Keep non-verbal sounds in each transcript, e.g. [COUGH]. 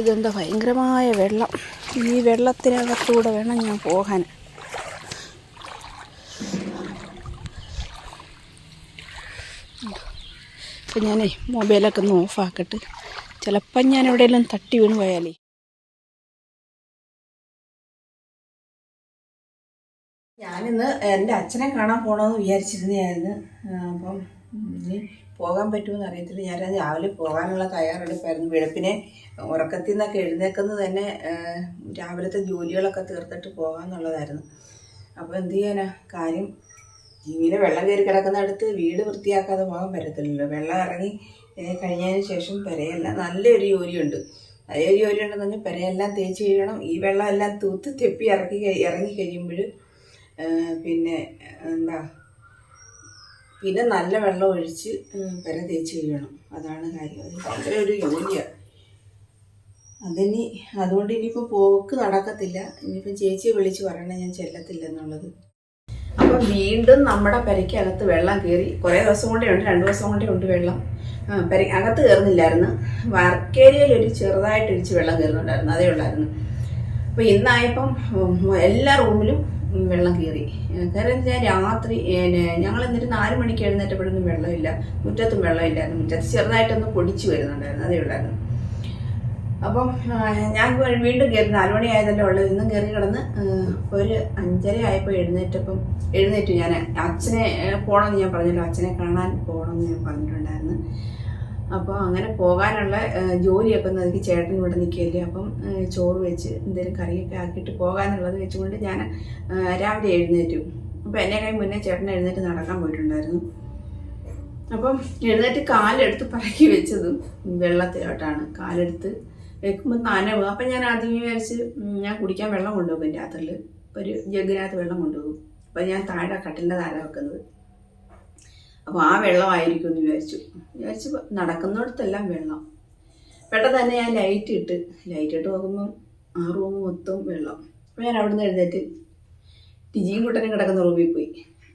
ഇതെന്താ ഭയങ്കരമായ വെള്ളം. ഈ വെള്ളത്തിനകത്തൂടെ വേണം ഞാൻ പോകാൻ. അപ്പം ഞാനേ മൊബൈലൊക്കെ ഒന്ന് ഓഫാക്കട്ട് ചിലപ്പം ഞാൻ എവിടെയെല്ലാം തട്ടി വീണ് പോയാലേ. ഞാനിന്ന് എന്റെ അച്ഛനെ കാണാൻ പോകണമെന്ന് വിചാരിച്ചിരുന്നതായിരുന്നു. അപ്പം പോകാൻ പറ്റുമെന്ന് അറിയത്തില്ല ഞാൻ രാവിലെ പോകാനുള്ള തയ്യാറെടുപ്പായിരുന്നു. വെളുപ്പിനെ ഉറക്കത്തിൽ നിന്നൊക്കെ എഴുന്നേക്കുന്നത് തന്നെ രാവിലത്തെ ജോലികളൊക്കെ തീർത്തിട്ട് പോകാമെന്നുള്ളതായിരുന്നു അപ്പോൾ എന്ത് ചെയ്യാനാ? കാര്യം ഇങ്ങനെ വെള്ളം കയറി കിടക്കുന്നിടത്ത് വീട് വൃത്തിയാക്കാതെ പോകാൻ പറ്റത്തില്ലല്ലോ. വെള്ളം ഇറങ്ങി കഴിഞ്ഞതിന് ശേഷം പെരയല്ല നല്ലൊരു ജോലിയുണ്ട്. നല്ലൊരു ജോലിയുണ്ടെന്ന് പറഞ്ഞാൽ പെരയെല്ലാം തേച്ച് കഴിയണം ഈ വെള്ളം എല്ലാം തൂത്ത് തെപ്പി ഇറക്കി ഇറങ്ങി കഴിയുമ്പോൾ പിന്നെ എന്താ പിന്നെ നല്ല വെള്ളം ഒഴിച്ച് പെര തേച്ച് കഴിയണം അതാണ് കാര്യം. അത് ഭയങ്കര ഒരു ജോലിയാണ് അതിനി അതുകൊണ്ട് ഇനിയിപ്പോൾ പോക്ക് നടക്കത്തില്ല. ഇനിയിപ്പം ചേച്ചിയെ വിളിച്ച് പറയണേ ഞാൻ ചെല്ലത്തില്ല എന്നുള്ളത് അപ്പം വീണ്ടും നമ്മുടെ പെരയ്ക്കകത്ത് വെള്ളം കയറി കുറേ ദിവസം കൊണ്ടേ ഉണ്ട് രണ്ട് ദിവസം കൊണ്ടേ ഉണ്ട് വെള്ളം. പെര അകത്ത് കയറുന്നില്ലായിരുന്നു. വർക്കേരിയയിൽ ഒരു ചെറുതായിട്ട് ഇടിച്ച് വെള്ളം കയറുന്നുണ്ടായിരുന്നു. അതേ ഉള്ളായിരുന്നു. അപ്പോൾ ഇന്നായപ്പം എല്ലാ റൂമിലും വെള്ളം കയറി. കാരണം വെച്ചാൽ രാത്രി ഞങ്ങൾ എന്നിട്ട് നാല് മണിക്ക് എഴുന്നേറ്റപ്പോഴൊന്നും വെള്ളമില്ല. മുറ്റത്തും വെള്ളമില്ലായിരുന്നു. മുറ്റത്ത് ചെറുതായിട്ടൊന്ന് പൊടിച്ചു വരുന്നുണ്ടായിരുന്നു. അതേ ഉള്ളായിരുന്നു. അപ്പം ഞാൻ വീണ്ടും കയറി നാല് മണി ആയതല്ലേ ഉള്ളൂ. ഇന്നും കയറി കിടന്ന് ഒരു അഞ്ചര ആയപ്പോൾ എഴുന്നേറ്റപ്പം എഴുന്നേറ്റു ഞാൻ. അച്ഛനെ പോകണമെന്ന് ഞാൻ പറഞ്ഞല്ലോ. അച്ഛനെ കാണാൻ പോകണമെന്ന് ഞാൻ പറഞ്ഞിട്ടുണ്ടായിരുന്നു. അപ്പോൾ അങ്ങനെ പോകാനുള്ള ജോലിയൊക്കെ എനിക്ക് ചേട്ടൻ ഇവിടെ നിൽക്കുകയല്ലേ. അപ്പം ചോറ് വെച്ച് എന്തെങ്കിലും കറിയൊക്കെ ആക്കിയിട്ട് പോകാനുള്ളത് വെച്ചുകൊണ്ട് ഞാൻ രാവിലെ എഴുന്നേറ്റു. അപ്പോൾ എന്നെ കൈ മുന്നേ ചേട്ടൻ എഴുന്നേറ്റ് നടക്കാൻ പോയിട്ടുണ്ടായിരുന്നു. അപ്പം എഴുന്നേറ്റ് കാലെടുത്ത് പറക്കി വെച്ചതും വെള്ളത്തിലോട്ടാണ്. കാലെടുത്ത് വെക്കുമ്പോൾ നനവ്. അപ്പം ഞാൻ ആദ്യം വിചാരിച്ച് ഞാൻ കുടിക്കാൻ വെള്ളം കൊണ്ടുപോകും രാത്രിയിൽ ഒരു ജഗ്ഗിനകത്ത് വെള്ളം കൊണ്ടുപോകും. അപ്പം ഞാൻ താഴെ കട്ടിലിന്റെ താഴെ വെക്കുന്നത്. അപ്പോൾ ആ വെള്ളമായിരിക്കും എന്ന് വിചാരിച്ചു. വിചാരിച്ചു നടക്കുന്നിടത്തെല്ലാം വെള്ളം. പെട്ടെന്ന് തന്നെ ഞാൻ ലൈറ്റ് ഇട്ട് ലൈറ്റ് ഇട്ട് നോക്കുമ്പം ആ റൂം മൊത്തം വെള്ളം. അപ്പോൾ ഞാൻ അവിടെ നിന്ന് എഴുന്നേറ്റ് ടിജിയും കുട്ടനും കിടക്കുന്ന റൂമിൽ പോയി.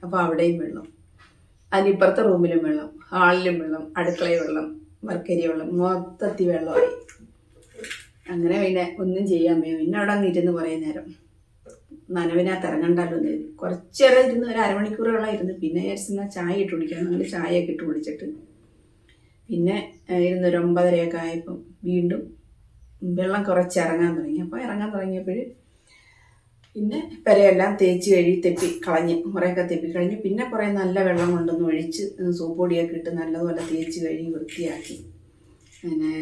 അപ്പോൾ അവിടെയും വെള്ളം. അതിനിപ്പുറത്തെ റൂമിലും വെള്ളം ഹാളിലും വെള്ളം അടുക്കളയിൽ വെള്ളം വർക്കരി വെള്ളം മൊത്തത്തിൽ വെള്ളമായി. അങ്ങനെ പിന്നെ ഒന്നും ചെയ്യാൻ പിന്നെ അവിടെ അങ്ങ് ഇരുന്ന് കുറേ നേരം. നനവിനകത്ത് ഇറങ്ങണ്ടല്ലോ എന്ന്. കരുതി. കുറച്ചേരം ഇരുന്ന് ഒരു അരമണിക്കൂറോളം ഇരുന്ന് പിന്നെ വിചാരിച്ചാൽ ചായ ഇട്ട് കുടിക്കാൻ നമ്മൾ ചായയൊക്കെ ഇട്ട് കുടിച്ചിട്ട് പിന്നെ ഇരുന്ന് ഒരു ഒമ്പതരയൊക്കെ ആയപ്പം വീണ്ടും വെള്ളം കുറച്ച് ഇറങ്ങാൻ തുടങ്ങി. അപ്പോൾ ഇറങ്ങാൻ തുടങ്ങിയപ്പോൾ പിന്നെ പെരയെല്ലാം തേച്ച് കഴുകി തെപ്പി കളഞ്ഞ് കുറേയൊക്കെ തെപ്പി കഴിഞ്ഞ് പിന്നെ കുറേ നല്ല വെള്ളം കൊണ്ടൊന്ന് ഒഴിച്ച് സോപ്പ് പൊടിയൊക്കെ ഇട്ട് നല്ലതുപോലെ തേച്ച് കഴുകി വൃത്തിയാക്കി. പിന്നെ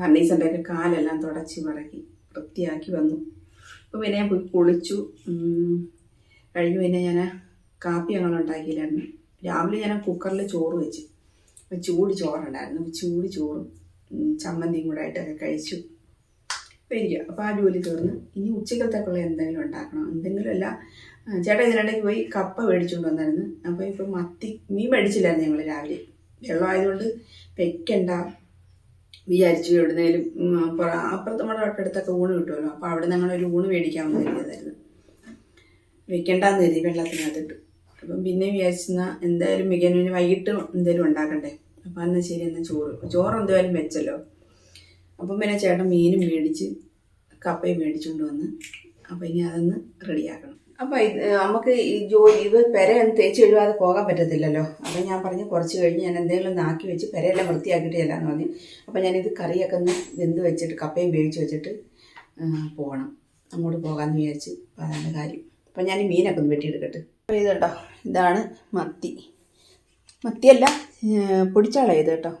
ഫർണീച്ചറിന്റെയൊക്കെ കാലെല്ലാം തുടച്ച് മടക്കി വൃത്തിയാക്കി വന്നു. അപ്പോൾ പിന്നെ ഞാൻ പോയി കുളിച്ചു. കഴിഞ്ഞു പിന്നെ ഞാൻ കാപ്പി ഞങ്ങൾ ഉണ്ടാക്കിയില്ലായിരുന്നു. രാവിലെ ഞാൻ കുക്കറിൽ ചോറ് വെച്ചു. അപ്പം ചൂട് ചോറുണ്ടായിരുന്നു. ചൂട് ചോറും ചമ്മന്തിയും കൂടെ ആയിട്ടൊക്കെ കഴിച്ചു. ഇരിക്കുക അപ്പോൾ ആ ജോലി തീർന്ന്. ഇനി ഉച്ചക്കത്തേക്കുള്ള എന്തെങ്കിലും ഉണ്ടാക്കണം. എന്തെങ്കിലും അല്ല ചേട്ടൻ ചേട്ടാ ഇതിനിടയ്ക്ക് പോയി കപ്പ മേടിച്ചുകൊണ്ട് വന്നായിരുന്നു. അപ്പോൾ ഇപ്പോൾ മത്തി മീൻ മേടിച്ചില്ലായിരുന്നു ഞങ്ങൾ രാവിലെ. വെള്ളമായതുകൊണ്ട് വെക്കണ്ട. വിചാരിച്ചു എവിടുന്നേലും അപ്പുറത്ത് നമ്മുടെ തൊട്ടടുത്തൊക്കെ ഊണ് കിട്ടുമല്ലോ. അപ്പോൾ അവിടെ ഞങ്ങൾ ഒരു ഊണ് മേടിക്കാമെന്ന് കരുതിയതായിരുന്നു വെക്കണ്ടെന്ന് കരുതി വെള്ളത്തിനകത്തിട്ട്. അപ്പം പിന്നെ വിചാരിച്ചെന്നാൽ എന്തായാലും മികനുവിന് വൈകിട്ട് എന്തെങ്കിലും ഉണ്ടാക്കണ്ടേ? അപ്പം എന്നാൽ ശരി എന്നാൽ ചോറ്. ചോറ് എന്തായാലും വെച്ചല്ലോ. അപ്പം പിന്നെ ചേട്ടൻ മീനും മേടിച്ച് കപ്പയും മേടിച്ചുകൊണ്ട് വന്ന്. അപ്പം ഇനി അതൊന്ന് റെഡിയാക്കണം. അപ്പം നമുക്ക് ഈ ജോലി ഇത് പെരയൊന്നും തേച്ച് കഴിവാതെ പോകാൻ പറ്റത്തില്ലല്ലോ. അപ്പം ഞാൻ പറഞ്ഞു കുറച്ച് കഴിഞ്ഞ് ഞാൻ എന്തെങ്കിലും നാക്കി വെച്ച് പെരയെല്ലാം വൃത്തിയാക്കിയിട്ട് ചെല്ലാന്ന് പറഞ്ഞു. അപ്പം ഞാനിത് കറിയൊക്കെ ഒന്ന് വെന്ത് വെച്ചിട്ട് കപ്പയും വേവിച്ച് വെച്ചിട്ട് പോകണം. അങ്ങോട്ട് പോകാമെന്ന് വിചാരിച്ച്. അപ്പം അതാണ് കാര്യം. അപ്പം ഞാൻ മീനൊക്കെ ഒന്ന് വെട്ടിയെടുക്കട്ടെ. അപ്പോൾ ഇത് കേട്ടോ ഇതാണ് മത്തി. മത്തിയല്ല ഏ, ഇത് കേട്ടോ.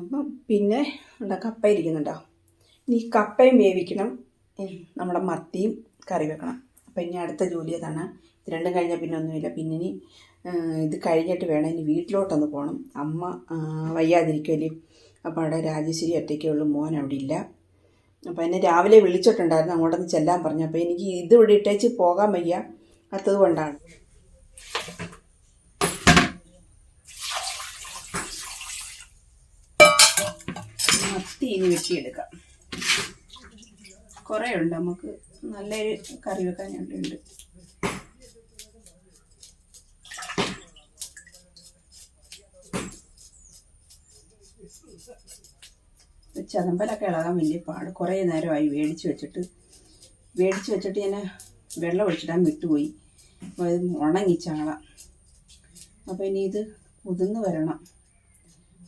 അപ്പം പിന്നെ എന്താ കപ്പ ഇരിക്കുന്നുണ്ടോ? ഇനി കപ്പയും വേവിക്കണം. നമ്മുടെ മത്തിയും കറി വെക്കണം. അപ്പം ഇനി അടുത്ത ജോലി അതാണ് ഇത് രണ്ടും കഴിഞ്ഞാൽ പിന്നെ ഒന്നുമില്ല. പിന്നെ ഇനി ഇത് കഴിഞ്ഞിട്ട് വേണം ഇനി വീട്ടിലോട്ടൊന്ന് പോകണം അമ്മ വയ്യാതിരിക്കുമല്ലേ അപ്പോൾ അവിടെ രാജശ്ശേരി ഒറ്റയ്ക്കേ ഉള്ളൂ. മോൻ അവിടെ ഇല്ല. അപ്പോൾ എന്നെ രാവിലെ വിളിച്ചിട്ടുണ്ടായിരുന്നു. അങ്ങോട്ടൊന്ന് ചെല്ലാൻ പറഞ്ഞു. അപ്പോൾ എനിക്ക് ഇത് ഇവിടെ ഇട്ടേച്ച് പോകാൻ വയ്യ. അത്തത് കൊണ്ടാണ്. മത്തി ഇനി വെട്ടിയെടുക്കാം. കുറേ ഉണ്ട് നമുക്ക്. നല്ലൊരു കറി വെക്കാൻ ഞണ്ടുണ്ട് ചതമ്പലൊക്കെ ഇളകാൻ വലിയ പാട് കുറേ നേരമായി വേടിച്ച് വെച്ചിട്ട് വേടിച്ച് വെച്ചിട്ട് ഞാൻ വെള്ളം ഒഴിച്ചിടാൻ വിട്ടുപോയി. ഉണങ്ങി ചാള. അപ്പോൾ ഇനി ഇത് ഉതിർന്ന് വരണം.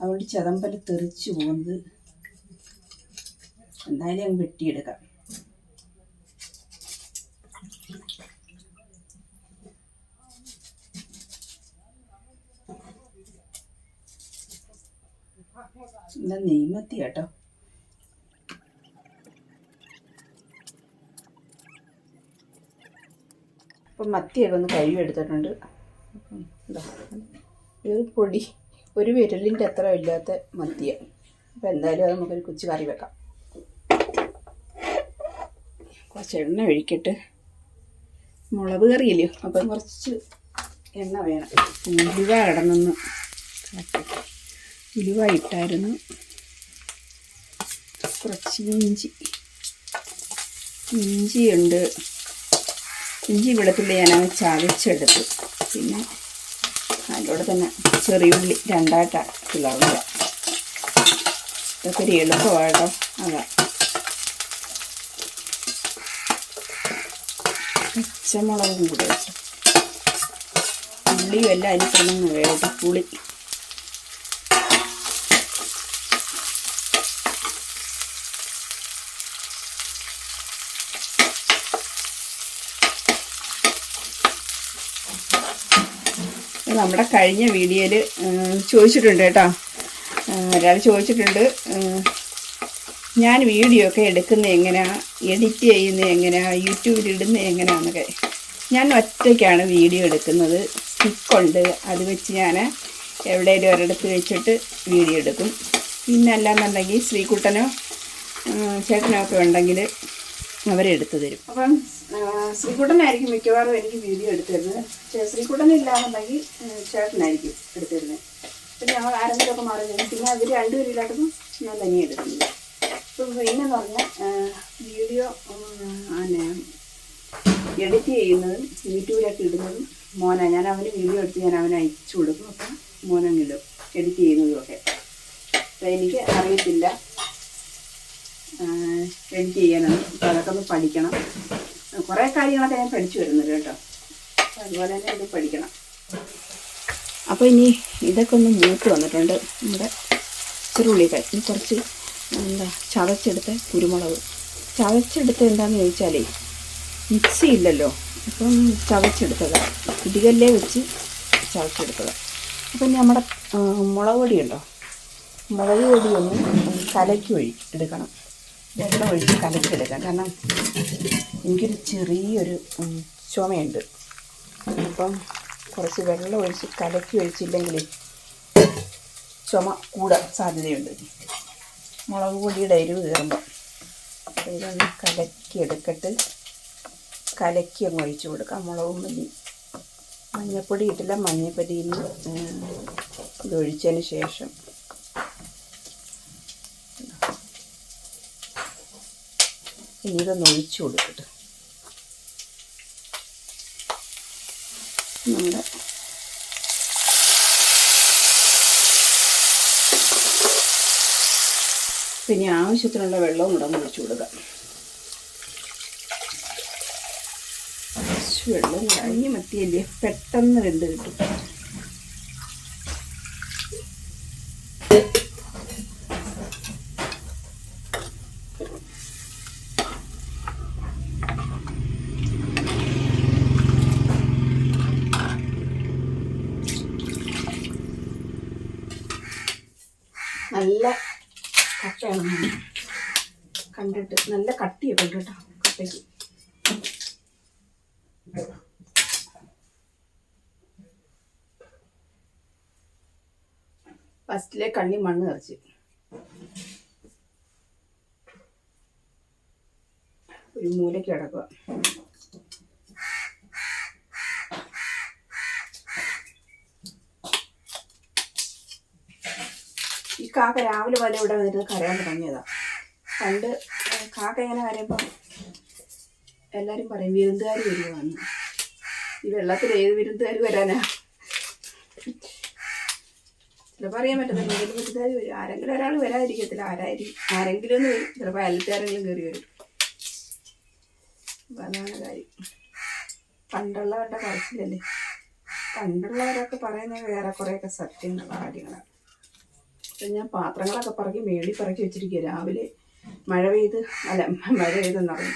അതുകൊണ്ട് ചതമ്പൽ തെറിച്ച് പോകുന്നത്. എന്തായാലും അങ്ങ് വെട്ടിയെടുക്കാം. എന്താ നെയ്മത്തി കേട്ടോ. അപ്പം മത്തിയൊക്കെ ഒന്ന് കഴുകി എടുത്തിട്ടുണ്ട്. അപ്പം ഇതാ പൊടി. ഒരു വിരലിന്റെ അത്ര ഇല്ലാത്ത മത്തിയ. അപ്പം എന്തായാലും അത് നമുക്കൊരു കുച്ചു കറി വെക്കാം. കുറച്ച് എണ്ണ ഒഴിക്കട്ട്. മുളക് കറിയില്ലയോ അപ്പം കുറച്ച് എണ്ണ വേണം. ഉലുവ കിടന്നൊന്ന് ഉലുവ ഇട്ടായിരുന്നു. കുറച്ച് ഇഞ്ചി. ഇഞ്ചിയുണ്ട്. ഇഞ്ചി വെളുത്തുള്ളി ഞാൻ ചതച്ചെടുത്തു. പിന്നെ അതിലൂടെ തന്നെ ചെറിയ ചെറിയുള്ളി രണ്ടായിട്ടാണ് പിളർന്നത് ഇതൊക്കെ ഒരു എളുപ്പമായിട്ടോ അതാ. പച്ചമുളകും കൂടെ ഉള്ളിയും എല്ലാം അതിന് കിടന്നു വേണ്ട പുളി ഇത് നമ്മുടെ കഴിഞ്ഞ വീഡിയോയിൽ ചോദിച്ചിട്ടുണ്ട് കേട്ടോ. ഒരാൾ ചോദിച്ചിട്ടുണ്ട് ഞാൻ വീഡിയോ ഒക്കെ എടുക്കുന്നത് എങ്ങനെയാണ് എഡിറ്റ് ചെയ്യുന്നത് എങ്ങനെയാണ് യൂട്യൂബിൽ ഇടുന്നത് എങ്ങനെയാണെന്നൊക്കെ ഞാൻ ഒറ്റയ്ക്കാണ് വീഡിയോ എടുക്കുന്നത്. സ്റ്റിക്കുണ്ട് അത് വെച്ച് ഞാൻ എവിടെയെങ്കിലും ഒരിടത്ത് വെച്ചിട്ട് വീഡിയോ എടുക്കും. പിന്നെ അല്ലാന്നുണ്ടെങ്കിൽ ശ്രീകുട്ടനോ ചേട്ടനോ ഒക്കെ ഉണ്ടെങ്കിൽ അവരെടുത്ത് തരും. അപ്പം ശ്രീകുട്ടനായിരിക്കും മിക്കവാറും എനിക്ക് വീഡിയോ എടുത്തിരുന്നത്. ശ്രീകുട്ടനില്ലാന്നുണ്ടെങ്കിൽ ചേട്ടനായിരിക്കും എടുത്തിരുന്നത്. പിന്നെ ഞങ്ങൾ ആരെങ്കിലുമൊക്കെ മാറി കഴിഞ്ഞു പിന്നെ അവർ രണ്ടുപേരും ഇല്ലാത്തപ്പോൾ ഞാൻ തനിയെ എടുക്കുന്നത് ഇപ്പം പിന്നെന്ന് പറഞ്ഞാൽ വീഡിയോ പിന്നെ എഡിറ്റ് ചെയ്യുന്നതും യൂട്യൂബിലൊക്കെ ഇടുന്നതും മോന. ഞാൻ അവന് വീഡിയോ എടുത്ത് ഞാൻ അവന് അയച്ചു കൊടുക്കും. അപ്പം മോനങ്ങിടും എഡിറ്റ് ചെയ്യുന്നതും ഒക്കെ. അപ്പം എനിക്ക് അറിയത്തില്ല എഡിറ്റ് ചെയ്യാനാണ് അതൊക്കെ ഒന്ന് പഠിക്കണം. കുറേ കാര്യങ്ങളൊക്കെ ഞാൻ പഠിച്ചു വരുന്നുണ്ട് കേട്ടോ. അതുപോലെ തന്നെ ഇത് പഠിക്കണം. അപ്പോൾ ഇനി ഇതൊക്കെ ഒന്ന് മൂത്ത് വന്നിട്ടുണ്ട്. നമ്മുടെ ചെറുള്ളിക്കായി ഇനി കുറച്ച് എന്താ ചതച്ചെടുത്ത കുരുമുളക്. ചതച്ചെടുത്ത് എന്താണെന്ന് ചോദിച്ചാലേ മിക്സി ഇല്ലല്ലോ. അപ്പം ചതച്ചെടുത്തതാണ് ഇടികല്ലേ വെച്ച് ചതച്ചെടുത്തതാണ് അപ്പം ഇനി നമ്മുടെ മുളക് പൊടിയുണ്ടോ മുളക് പൊടിയൊന്ന് കലക്കി ഒഴി എടുക്കണം. വെള്ളം ഒഴിച്ച് കലക്കിയെടുക്കാം കാരണം എനിക്കൊരു ചെറിയൊരു ചുമയുണ്ട്. അപ്പം കുറച്ച് വെള്ളം ഒഴിച്ച് കലക്കി ഒഴിച്ചില്ലെങ്കിൽ ചുമ കൂടാൻ സാധ്യതയുണ്ട്. മുളക് പൊടിയുടെ എരിവ് കയറുമ്പോൾ അതിലൊന്ന് ഇതൊന്ന് കലക്കി അങ്ങ് ഒഴിച്ച് കൊടുക്കാം. മുളകും മല്ലി മഞ്ഞൾപ്പൊടി ഇട്ടില്ല. മഞ്ഞൾപ്പൊടിയിൽ ഇത് ഒഴിച്ചതിന് ശേഷം ഇനി ഇതൊന്ന് ഒഴിച്ചു കൊടുക്കട്ടെ. നമ്മുടെ പിന്നെ ആവശ്യത്തിനുള്ള വെള്ളവും കൂടെ ഒന്ന് ഒഴിച്ചു കൊടുക്കാം. വെള്ളം കഴിഞ്ഞ് മത്തിയല്ലേ? പെട്ടെന്ന് വെന്ത് കിട്ടും. നല്ല കട്ടയാണ് കണ്ടിട്ട് നല്ല കട്ടിയാണ് കേട്ടോ കട്ടയ്ക്ക്. ഫസ്റ്റിലെ കണ്ണി മണ്ണ് നിറച്ച്. ഒരു മൂലയ്ക്ക് കിടക്കുക കാക്ക രാവിലെ പോലെ ഇവിടെ വന്നിട്ട് കരയാൻ തുടങ്ങിയതാ. പണ്ട് കാക്ക ഇങ്ങനെ കരയുമ്പോൾ എല്ലാവരും പറയും വിരുന്നുകാർ വരുവാന്ന്. ഈ വെള്ളത്തിൽ ഏത് വിരുന്നുകാർ വരാനാ? ചിലപ്പോൾ അറിയാൻ പറ്റത്തില്ല ഏതെങ്കിലും വിരുന്നുകാർ വരും. ആരെങ്കിലും ഒരാൾ വരാതിരിക്കത്തില്ല. ആരായിരിക്കും ആരെങ്കിലും ഒന്ന് വരും. ചിലപ്പോൾ അയൽക്കാരെങ്കിലും കയറി വരും. അതാണ് കാര്യം. പണ്ടുള്ളവരുടെ കരച്ചിലല്ലേ? പണ്ടുള്ളവരൊക്കെ പറയുന്നത് വേറെ കുറേയൊക്കെ സത്യങ്ങളുള്ള കാര്യങ്ങളാണ് അപ്പം ഞാൻ പാത്രങ്ങളൊക്കെ പറക്കി മേടി പറക്കി വെച്ചിരിക്കുക രാവിലെ മഴ പെയ്ത് അല്ല മഴ പെയ്തെന്ന് പറഞ്ഞു.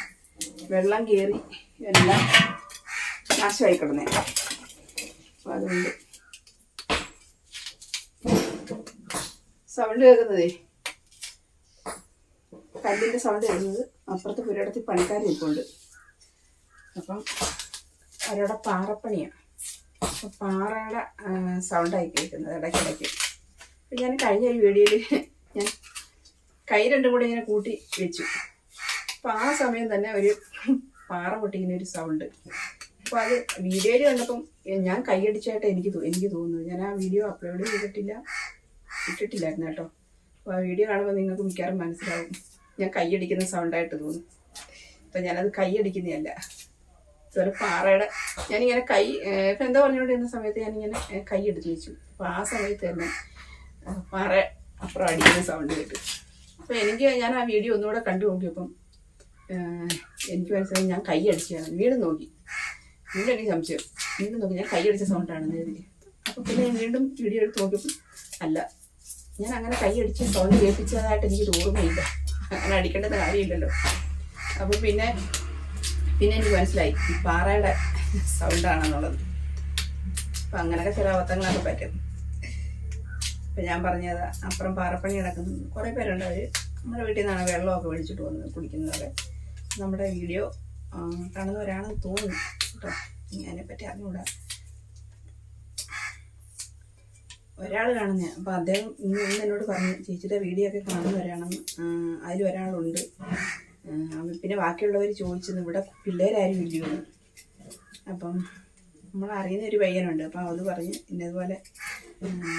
വെള്ളം കയറി എല്ലാം നാശമായി കിടന്നേ. അപ്പം അതുകൊണ്ട് സൗണ്ട് കേൾക്കുന്നതേ? കല്ലിന്റെ സൗണ്ട് കേൾക്കുന്നത് അപ്പുറത്ത് പുരയിടത്തിൽ പണിക്കാർ നിൽപ്പുണ്ട്. അപ്പം അവരുടെ പാറപ്പണിയാണ് അപ്പം പാറയുടെ സൗണ്ടായി കേൾക്കുന്നത് ഇടയ്ക്കിടയ്ക്ക്. ഞാൻ കഴിഞ്ഞ ഒരു വീഡിയോയിൽ ഞാൻ കൈ രണ്ടും കൂടെ ഇങ്ങനെ കൂട്ടി വെച്ചു. അപ്പം ആ സമയം തന്നെ ഒരു പാറ പൊട്ടിക്കുന്ന ഒരു സൗണ്ട് അപ്പോൾ അത് വീഡിയോയിൽ കണ്ടപ്പം ഞാൻ കൈയടിച്ചായിട്ട് എനിക്ക് എനിക്ക് തോന്നുന്നു ഞാൻ ആ വീഡിയോ അപ്ലോഡ് ചെയ്തിട്ടില്ല ഇട്ടിട്ടില്ലായിരുന്നു കേട്ടോ. അപ്പോൾ ആ വീഡിയോ കാണുമ്പോൾ നിങ്ങൾക്ക് മിക്കവാറും മനസ്സിലാവും. ഞാൻ കൈയടിക്കുന്ന സൗണ്ടായിട്ട് തോന്നും. അപ്പം ഞാനത് കൈയടിക്കുന്നതല്ല ഇതുപോലെ പാറയുടെ ഞാനിങ്ങനെ കൈ എന്താ പറഞ്ഞുകൊണ്ടിരുന്ന സമയത്ത് ഞാനിങ്ങനെ കൈ എടുത്ത് വെച്ചു. അപ്പോൾ ആ സമയത്ത് തന്നെ പാറ അപ്പുറം അടിക്കുന്ന സൗണ്ട് കേട്ടു. അപ്പോൾ എനിക്ക് ഞാൻ ആ വീഡിയോ ഒന്നുകൂടെ കണ്ടു നോക്കിയപ്പം എനിക്ക് മനസ്സിലായി ഞാൻ കൈ അടിച്ചതാണ് വീണ്ടും നോക്കി. വീണ്ടും എനിക്ക് സംശയം. വീണ്ടും നോക്കി. ഞാൻ കൈ അടിച്ച സൗണ്ടാണെന്ന് കരുതി. അപ്പോൾ പിന്നെ ഞാൻ വീണ്ടും വീഡിയോ എടുത്ത് നോക്കിയപ്പം അല്ല. ഞാൻ അങ്ങനെ കൈ അടിച്ച് സൗണ്ട് കേൾപ്പിച്ചതായിട്ട് എനിക്കൊരു ഓർമ്മയില്ല. അങ്ങനെ അടിക്കേണ്ടത് കാര്യമില്ലല്ലോ. അപ്പോൾ പിന്നെ പിന്നെ എനിക്ക് മനസ്സിലായി. പാറയുടെ സൗണ്ടാണെന്നുള്ളത് അപ്പം അങ്ങനെയൊക്കെ ചില അബദ്ധങ്ങളൊക്കെ പറ്റും. ഇപ്പം ഞാൻ പറഞ്ഞത് അപ്പുറം പാറപ്പണി കിടക്കുന്ന കുറേ പേരുണ്ട് അവർ നമ്മുടെ വീട്ടിൽ നിന്നാണ് വെള്ളമൊക്കെ മേടിച്ചിട്ട് വന്ന് കുടിക്കുന്നതൊക്കെ നമ്മുടെ വീഡിയോ കാണുന്നവരാണെന്ന് തോന്നുന്നു കേട്ടോ. അതിനെപ്പറ്റി അറിഞ്ഞുകൂടാ ഒരാൾ കാണുന്ന. അപ്പോൾ അദ്ദേഹം ഇന്ന് ഇന്ന് എന്നോട് പറഞ്ഞു ചേച്ചിയുടെ വീഡിയോ ഒക്കെ കാണുന്നവരാണെന്ന് അതിൽ ഒരാളുണ്ട്. പിന്നെ ബാക്കിയുള്ളവർ ചോദിച്ചത് ഇവിടെ പിള്ളേരാരും എന്ന്. അപ്പം നമ്മൾ അറിയുന്ന ഒരു പയ്യനുണ്ട്. അപ്പം അത് പറഞ്ഞ് ഇന്നതുപോലെ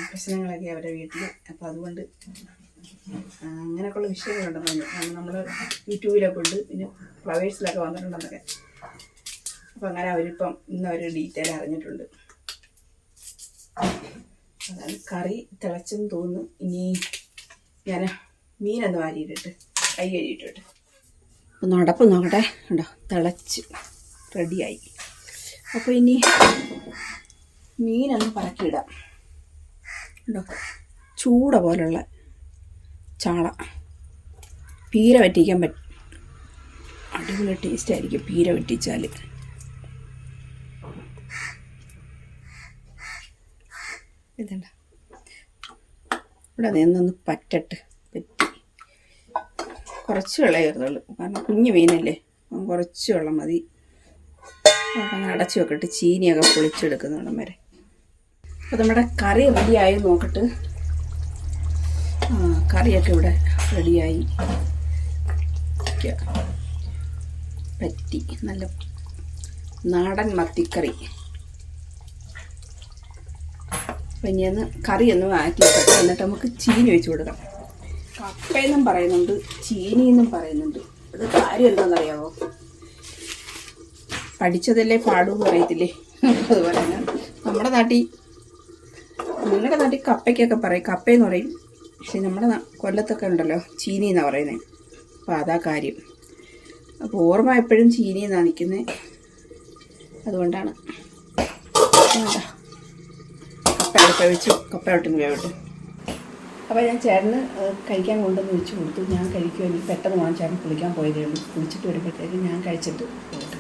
പ്രശ്നങ്ങളൊക്കെ അവരുടെ വീട്ടിൽ അപ്പോൾ അതുകൊണ്ട് അങ്ങനെയൊക്കെ അങ്ങനെയൊക്കെയുള്ള വിഷയങ്ങളുണ്ടെന്ന് പറഞ്ഞു. കാരണം നമ്മൾ യൂട്യൂബിലൊക്കെ ഉണ്ട്. പിന്നെ ഫ്ലവേഴ്സിലൊക്കെ വന്നിട്ടുണ്ടെന്നൊക്കെ. അപ്പം അങ്ങനെ അവരിപ്പം ഇന്ന് അവർ ഡീറ്റെയിൽ അറിഞ്ഞിട്ടുണ്ട്. അതായത് കറി തിളച്ചെന്ന് തോന്നുന്നു. ഇനി ഞാൻ മീനൊന്ന് വാരിയിട്ടിട്ട് കൈ കഴുകിയിട്ടിട്ട്. ഒന്ന് അടപ്പ് നോക്കട്ടെ. ഉണ്ടോ തിളച്ച് റെഡിയായി അപ്പോൾ ഇനി മീനൊന്ന് പറക്കിയിടാം. ഉണ്ടോ? ചൂട പോലുള്ള ചാള. പീര വറ്റിക്കാൻ പറ്റും അടിപൊളി ടേസ്റ്റ് ആയിരിക്കും പീര വറ്റിച്ചാൽ ഇതണ്ട ഇവിടെ നിന്നൊന്ന് പറ്റട്ട്. പറ്റി. കുറച്ച് വെള്ളം ചേർത്തുള്ളൂ കാരണം കുഞ്ഞു മീനല്ലേ. കുറച്ച് വെള്ളം മതി. അടച്ചു വെക്കട്ടെ. ചീനിയൊക്കെ പൊളിച്ചെടുക്കുന്നിടം വരെ അപ്പോൾ നമ്മുടെ കറി റെഡിയായി നോക്കട്ട്. കറിയൊക്കെ ഇവിടെ റെഡിയായി പറ്റി. നല്ല നാടൻ മത്തിക്കറി. അപ്പം ഇനി ഒന്ന് കറി ഒന്ന് മാറ്റി വെക്കട്ടെ. എന്നിട്ട് നമുക്ക് ചീനി വെച്ച് കൊടുക്കാം. കപ്പയെന്നും പറയുന്നുണ്ട് ചീനി എന്നും പറയുന്നുണ്ട്. അത് കാര്യം എന്താണെന്നറിയാമോ പഠിച്ചതല്ലേ പാടൂ പറയത്തില്ലേ [LAUGHS] അതുപോലെ തന്നെ നമ്മുടെ നാട്ടിൽ നിങ്ങളുടെ നാട്ടിൽ കപ്പയ്ക്കൊക്കെ പറയും കപ്പയെന്ന് പറയും. പക്ഷെ നമ്മുടെ കൊല്ലത്തൊക്കെ ഉണ്ടല്ലോ ചീനി എന്നാണ് പറയുന്നത് അപ്പോൾ അതാ കാര്യം. അപ്പോൾ ഓർമ്മ എപ്പോഴും ചീനി എന്നാണ് നിൽക്കുന്നത് അതുകൊണ്ടാണ് കപ്പ അടുപ്പ വെച്ചു കപ്പ ഒട്ടും വേവട്ടെ. അപ്പോൾ ഞാൻ ചേട്ടന് കഴിക്കാൻ കൊണ്ടുവന്ന് വെച്ച് കൊടുത്തു. ഞാൻ കഴിക്കുമെങ്കിൽ പെട്ടെന്ന് വേണം ചേട്ടൻ കുളിക്കാൻ പോയതേ ഉള്ളൂ കുളിച്ചിട്ട് വരുമ്പോഴത്തേക്ക് ഞാൻ കഴിച്ചിട്ട് പോയിട്ട്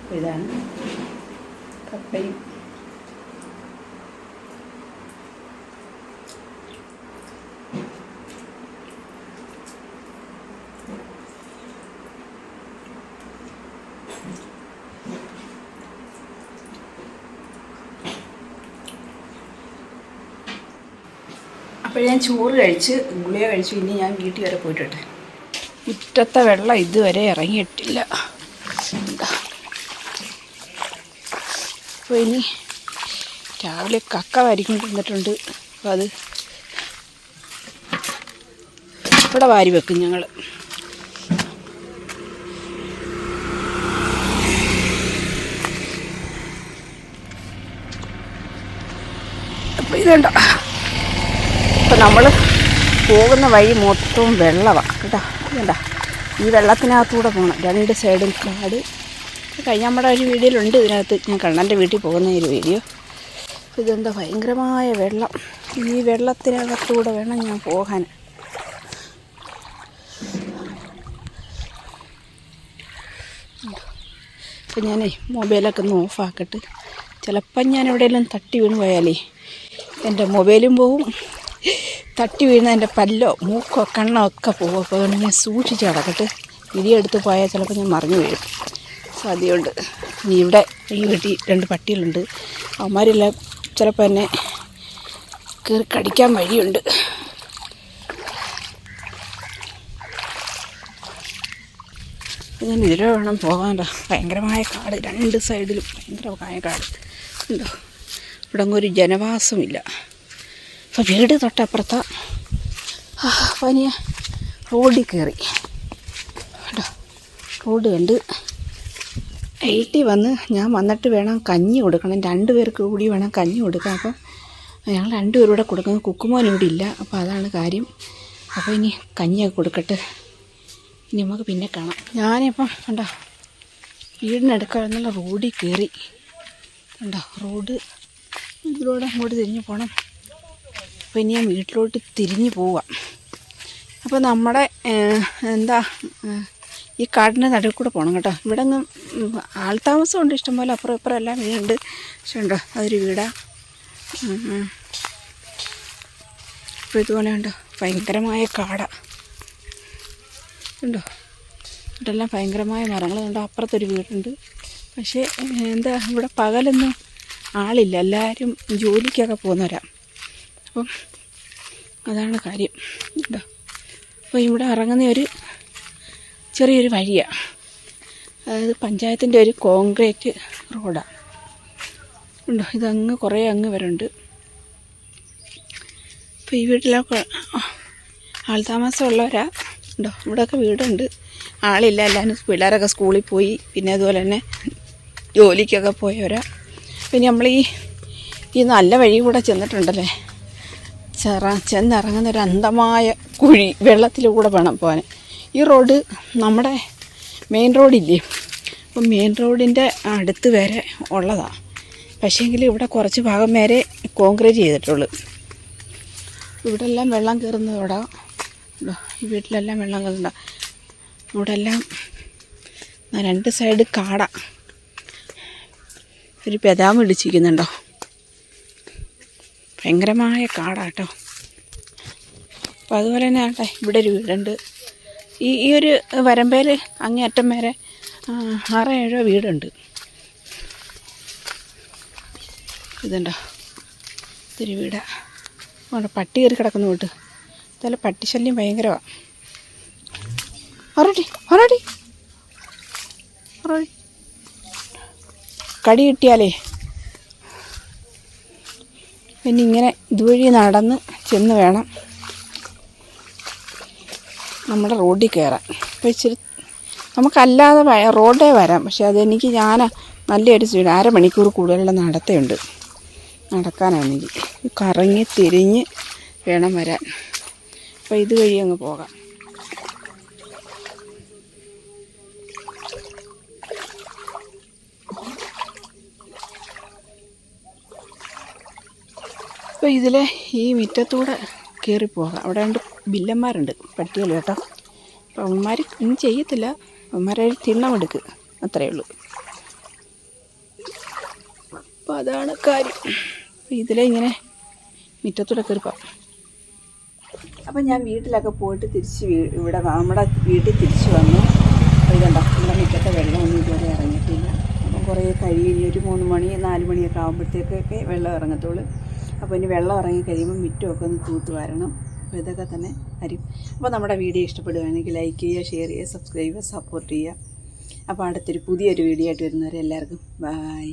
അപ്പോൾ ഇതാണ് കപ്പയും അപ്പോൾ ഞാൻ ചോറ് കഴിച്ച് ഗുളിക കഴിച്ചു ഇനി ഞാൻ വീട്ടിൽ വരെ പോയിട്ടെ മുറ്റത്തെ വെള്ളം ഇതുവരെ ഇറങ്ങിയിട്ടില്ല. അപ്പോൾ ഇനി രാവിലെ കക്ക വാരിക്കൊണ്ടിരുന്നിട്ടുണ്ട് അപ്പോൾ അത് ഇവിടെ വാരി വെക്കും ഞങ്ങൾ അപ്പോൾ ഇതുണ്ടോ? അപ്പം നമ്മൾ പോകുന്ന വഴി മൊത്തവും വെള്ളമാണ് കേട്ടോ? വേണ്ട ഈ വെള്ളത്തിനകത്തൂടെ പോകണം രണ്ട് സൈഡും കാട്. കഴിഞ്ഞ നമ്മുടെ ഒരു വീഡിയോയിലുണ്ട് ഇതിനകത്ത് ഞാൻ കണ്ണന്റെ വീട്ടിൽ പോകുന്ന ഒരു വീഡിയോ. ഇതെന്താ ഭയങ്കരമായ വെള്ളം. ഈ വെള്ളത്തിനകത്തൂടെ വേണം ഞാൻ പോകാൻ. അപ്പം ഞാനേ മൊബൈലൊക്കെ ഒന്ന് ഓഫാക്കട്ട്. ചിലപ്പം ഞാൻ എവിടെയെങ്കിലും തട്ടി വീണ് പോയാലേ എന്റെ മൊബൈലും പോവും. തട്ടി വീഴുന്ന എന്റെ പല്ലോ മൂക്കോ കണ്ണോ ഒക്കെ പോകും അപ്പോൾ അതുകൊണ്ട് ഞാൻ സൂക്ഷിച്ച് കിടക്കട്ട് ഇടിയെടുത്ത് പോയാൽ ചിലപ്പോൾ ഞാൻ മറിഞ്ഞു വീഴും. സാധ്യതയുണ്ട് ഇനി ഇവിടെ ഈ വീട്ടിൽ രണ്ട് പട്ടികളുണ്ട്. അവന്മാരെല്ലാം ചിലപ്പോൾ എന്നെ കയറി കടിക്കാൻ വഴിയുണ്ട്. ഞാൻ ഇതിലെ വേണം പോകാൻ ഭയങ്കരമായ കാട്. രണ്ട് സൈഡിലും ഭയങ്കരമായ കാട്. ഉണ്ടോ? ഇവിടെ ഒരു ജനവാസമില്ല. അപ്പോൾ വീട് തൊട്ടപ്പുറത്താ. പനിയ റോഡിൽ കയറി കേട്ടോ റോഡ് കണ്ട് എയ്റ്റി വന്ന് ഞാൻ വന്നിട്ട് വേണം കഞ്ഞി കൊടുക്കണം. രണ്ട് പേർക്ക് കൂടി വേണം കഞ്ഞി കൊടുക്കാൻ. അപ്പം ഞങ്ങൾ രണ്ടുപേരും കൂടെ കൊടുക്കുന്നത് കുക്കുമോൻ ഇവിടെ ഇല്ല. അപ്പോൾ അതാണ് കാര്യം. അപ്പോൾ ഇനി കഞ്ഞിയൊക്കെ കൊടുക്കട്ടെ. ഇനി നമുക്ക് പിന്നെ കാണാം. ഞാനിപ്പം കണ്ടോ വീടിനടുക്കാന്നുള്ള റോഡിൽ കയറി കണ്ടോ റോഡ് ഇതിലൂടെ അങ്ങോട്ട് തിരിഞ്ഞ് പോകണം അപ്പോൾ ഇനി ഞാൻ വീട്ടിലോട്ട് തിരിഞ്ഞു പോവാം. അപ്പോൾ നമ്മുടെ എന്താ ഈ കാടിന്റെ നടുവിൽ കൂടെ പോകണം കേട്ടോ. ഇവിടെ ഒന്നും ആൾതാമസമുണ്ട് ഇഷ്ടംപോലെ അപ്പുറം ഇപ്പുറം എല്ലാം വീടുണ്ട് പക്ഷേ ഉണ്ടോ അതൊരു വീടാ. ഇപ്പോൾ ഇതുപോലെ ഉണ്ടോ ഭയങ്കരമായ കാടാണ് ഉണ്ടോ? ഇവിടെല്ലാം ഭയങ്കരമായ മരങ്ങളുണ്ട് അപ്പുറത്തൊരു വീടുണ്ട്. പക്ഷേ എന്താ ഇവിടെ പകലൊന്നും ആളില്ല. എല്ലാവരും ജോലിക്കൊക്കെ പോകുന്നവരാ. അപ്പം അതാണ് കാര്യം. കേട്ടോ അപ്പോൾ ഇവിടെ ഇറങ്ങുന്ന ഒരു ചെറിയൊരു വഴിയാണ് അതായത് പഞ്ചായത്തിന്റെ ഒരു കോൺക്രീറ്റ് റോഡാണ് ഉണ്ടോ? ഇതങ്ങ് കുറേ അങ്ങ് വരുന്നുണ്ട്. അപ്പോൾ ഈ വീട്ടിലൊക്കെ ഉള്ളവരാ ഉണ്ടോ? ഇവിടെയൊക്കെ വീടുണ്ട്. ആളില്ല. എല്ലാവരും പിള്ളേരൊക്കെ സ്കൂളിൽ പോയി. പിന്നെ അതുപോലെ തന്നെ ജോലിക്കൊക്കെ പോയവരാ. പിന്നെ നമ്മൾ ഈ ഈ നല്ല വഴി കൂടെ ചെന്നിട്ടുണ്ടല്ലേ? ചെറ ചെന്നിറങ്ങുന്ന ഒരു അന്ധമായ കുഴി വെള്ളത്തിലൂടെ വേണം പോകാൻ. ഈ റോഡ് നമ്മുടെ മെയിൻ റോഡില്ലേ? അപ്പം മെയിൻ റോഡിന്റെ അടുത്ത് വരെ ഉള്ളതാണ് പക്ഷേങ്കിൽ ഇവിടെ കുറച്ച് ഭാഗം വരെ കോൺക്രീറ്റ് ചെയ്തിട്ടുള്ളൂ. ഇവിടെ എല്ലാം വെള്ളം കയറുന്നതോടാ. ഈ വീട്ടിലെല്ലാം വെള്ളം കയറുന്ന ഇവിടെ എല്ലാം രണ്ട് സൈഡ് കാട. ഒരു പെതാമ് ഇടിച്ചിരിക്കുന്നുണ്ടോ? ഭയങ്കരമായ കാടാട്ടോ. അപ്പോൾ അതുപോലെ തന്നെ ആട്ടെ ഇവിടെ ഒരു വീടുണ്ട്. ഈ ഈ ഒരു വരമ്പേൽ അങ്ങേയറ്റം വരെ ആറ് ഏഴോ വീടുണ്ട്. ഇതുണ്ടോ? ഇതൊരു വീടാണ് അവിടെ പട്ടി കയറി കിടക്കുന്ന വീട്ട് അതുപോലെ പട്ടിശല്യം ഭയങ്കരമാണ് ഒറടി ഒറടി ഒറടി കടി കിട്ടിയാലേ പിന്നെ ഇങ്ങനെ ഇതുവഴി നടന്ന് ചെന്ന് വേണം നമ്മുടെ റോഡിൽ കയറാൻ. അപ്പോൾ ഇച്ചിരി നമുക്കല്ലാതെ റോഡേ വരാം. പക്ഷേ അതെനിക്ക് ഞാൻ നല്ലൊരു സ്പീഡ് അരമണിക്കൂർ കൂടുതലുള്ള നടത്തയുണ്ട്. നടക്കാനാണെങ്കിൽ കറങ്ങി തിരിഞ്ഞ് വേണം വരാൻ. അപ്പോൾ ഇതുവഴി അങ്ങ് പോകാം. അപ്പോൾ ഇതിലെ ഈ മുറ്റത്തൂടെ കയറിപ്പോകാം പോകാം. അവിടെ രണ്ട് ബില്ലന്മാരുണ്ട് പട്ടികൾ കേട്ടോ. അപ്പോൾ അവന്മാർ ഒന്നും ചെയ്യത്തില്ല. അവന്മാരെ തിണ്ണമെടുക്ക് അത്രയേ ഉള്ളൂ. അപ്പോൾ അതാണ് കാര്യം. അപ്പോൾ ഇതിലെ ഇങ്ങനെ മുറ്റത്തൂടെ കയറിപ്പോകാം പോകാം. അപ്പം ഞാൻ വീട്ടിലൊക്കെ പോയിട്ട് തിരിച്ച് ഇവിടെ നമ്മുടെ വീട്ടിൽ തിരിച്ച് വന്നു. ഇതുണ്ടോ? നമ്മുടെ മുറ്റത്തെ വെള്ളമൊന്നും ഇതുവരെ ഇറങ്ങിയിട്ടില്ല. അപ്പം കുറേ കഴിഞ്ഞ് ഒരു മൂന്ന് മണി നാല് മണിയൊക്കെ ആകുമ്പോഴത്തേക്കൊക്കെ വെള്ളം ഇറങ്ങത്തുള്ളൂ. അപ്പോൾ ഇനി വെള്ളം ഇറങ്ങി കഴിയുമ്പോൾ മിറ്റുമൊക്കെ ഒന്ന് തൂത്ത് വരണം. അപ്പോൾ ഇതൊക്കെ തന്നെ വരും അപ്പോൾ നമ്മുടെ വീഡിയോ ഇഷ്ടപ്പെടുകയാണെങ്കിൽ ലൈക്ക് ചെയ്യുക ഷെയർ ചെയ്യുക സബ്സ്ക്രൈബ് ചെയ്യുക സപ്പോർട്ട് ചെയ്യുക. അപ്പോൾ അടുത്തൊരു പുതിയൊരു വീഡിയോ ആയിട്ട് വരുന്നവരെ എല്ലാവർക്കും ബായ്